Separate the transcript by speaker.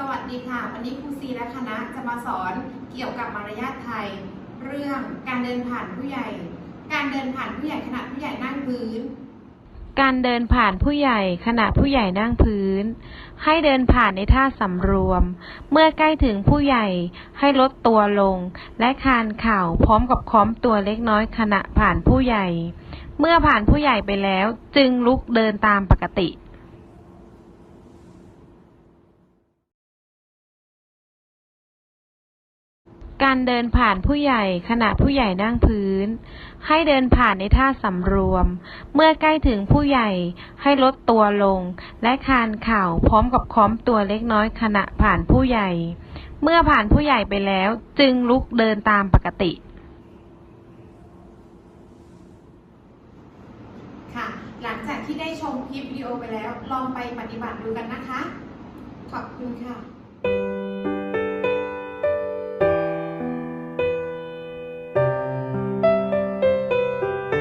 Speaker 1: สวัสดีค่ะ วันนี้ครูซีและคณะจะมาสอนเกี่ยวกับมารยาทไทย เรื่องการเดินผ่านผู้ใหญ่ การเดินผ่านผู้ใหญ่ขณะผู้ใหญ่นั่งพื้น
Speaker 2: การเดินผ่านผู้ใหญ่ขณะผู้ใหญ่นั่งพื้น ให้เดินผ่านในท่าสำรวม เมื่อใกล้ถึงผู้ใหญ่ให้ลดตัวลง และคานเข่าพร้อมกับค้อมตัวเล็กน้อยขณะผ่านผู้ใหญ่ เมื่อผ่านผู้ใหญ่ไปแล้วจึงลุกเดินตามปกติ การเดินผ่านผู้ใหญ่ขณะผู้ใหญ่นั่งพื้น ให้เดินผ่านในท่าสำรวม เมื่อใกล้ถึงผู้ใหญ่ให้ลดตัวลง และคานเข่าพร้อมกับค้อมตัวเล็กน้อยขณะผ่านผู้ใหญ่ เมื่อผ่านผู้ใหญ่ไปแล้วจึงลุกเดินตามปกติ
Speaker 1: ค่ะหลังจากที่ได้ชมคลิปวิดีโอไปแล้ว ลองไปปฏิบัติดูกันนะคะ ขอบคุณค่ะ